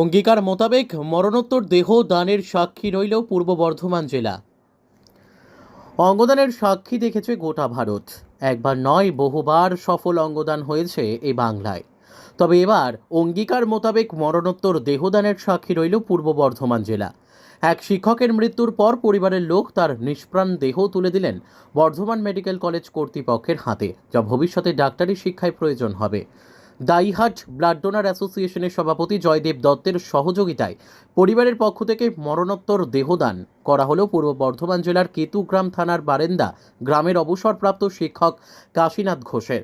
অঙ্গীকার মোতাবেক মরণোত্তর দেহ দানের সাক্ষী রইল পূর্ব বর্ধমান জেলা। অঙ্গদানের সাক্ষী দেখেছে গোটা ভারত। একবার নয়, বহুবার সফল অঙ্গদান হয়েছে এই বাংলায়। তবে এবার অঙ্গীকার মোতাবেক মরণোত্তর দেহদানের সাক্ষী রইল পূর্ব বর্ধমান জেলা। এক শিক্ষকের মৃত্যুর পর পরিবারের লোক তার নিষ্প্রাণ দেহ তুলে দিলেন বর্ধমান মেডিকেল কলেজ কর্তৃপক্ষের হাতে, যা ভবিষ্যতে ডাক্তারি শিক্ষায় প্রয়োজন হবে। দাইহাট ব্লাড ডোনার অ্যাসোসিয়েশনের সভাপতি জয়দেব দত্তের সহযোগিতায় পরিবারের পক্ষ থেকে মরণোত্তর দেহদান করা হলো পূর্ব বর্ধমান জেলার কেতুগ্রাম থানার বারেন্দা গ্রামের অবসরপ্রাপ্ত শিক্ষক কাশীনাথ ঘোষের।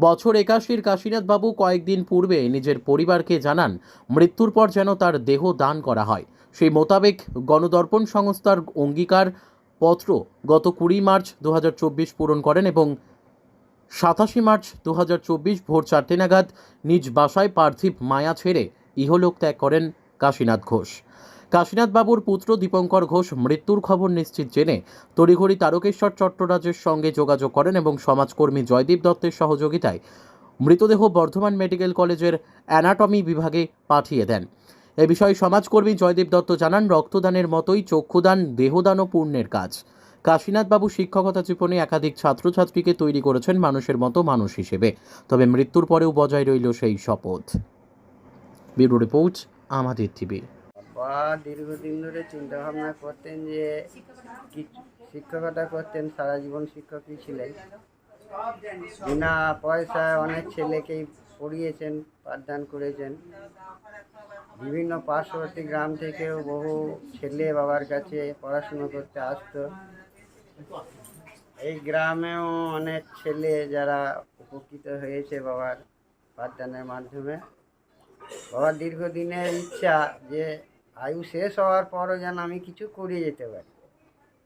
বছর একাশির কাশীনাথ বাবু কয়েকদিন পূর্বে নিজের পরিবারকে জানান, মৃত্যুর পর যেন তার দেহ দান করা হয়। সেই মোতাবেক গণদর্পণ সংস্থার অঙ্গীকার পত্র গত কুড়ি মার্চ দু হাজার চব্বিশ পূরণ করেন এবং সাতাশি মার্চ দু হাজার চব্বিশ ভোর চারটে নাগাদ নিজ বাসায় পার্থিব মায়া ছেড়ে ইহলোক ত্যাগ করেন কাশীনাথ ঘোষ। কাশীনাথ বাবুর পুত্র দীপঙ্কর ঘোষ মৃত্যুর খবর নিশ্চিত জেনে তড়িঘড়ি তারকেশ্বর চট্টরাজের সঙ্গে যোগাযোগ করেন এবং সমাজকর্মী জয়দীপ দত্তের সহযোগিতায় মৃতদেহ বর্ধমান মেডিকেল কলেজের অ্যানাটমি বিভাগে পাঠিয়ে দেন। এ বিষয়ে সমাজকর্মী জয়দীপ দত্ত জানান, রক্তদানের মতোই চক্ষুদান দেহদানও পুণ্যের কাজ। কাশীনাথবাবু শিক্ষকতা জীবনে একাধিক ছাত্রছাত্রীকে তৈরি করেছেন মানুষের মতো মানুষ হিসেবে। তবে মৃত্যুর পরেও বজায় রইল সেই শপথ। ব্যুরো রিপোর্ট, আমাদের টিভি। দীর্ঘদিন ধরে চিন্তা ভাবনা করতেন যে শিক্ষকতা করতেন, সারা জীবন শিক্ষকই ছিলেন। বিনা পয়সায় অনেক ছেলেকেই পড়িয়েছেন, পাঠদান করেছেন। বিভিন্ন পার্শ্ববর্তী গ্রাম থেকেও বহু ছেলে বাবার কাছে পড়াশুনো করতে আসতো। এই গ্রামেও অনেক ছেলে যারা উপকৃত হয়েছে বাবার পাঠদানের মাধ্যমে। বাবার দীর্ঘদিনের ইচ্ছা যে আয়ু শেষ হওয়ার পরও যেন আমি কিছু করে যেতে পারি।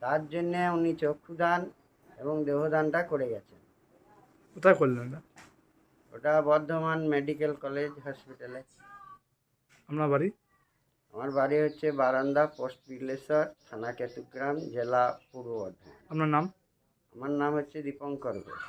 তার জন্যে উনি চক্ষুদান এবং দেহদানটা করে গেছেন। কোথায় করলেন না ওটা বর্ধমান মেডিকেল কলেজ হসপিটালে আপনার বাড়ি? আমার বাড়ি হচ্ছে বারান্দা পোস্ট বিলেশ্বর থানা কেতুগ্রাম জেলা পূর্ব বর্ধমান। আপনার নাম? আমার নাম হচ্ছে দীপঙ্কর ঘোষ।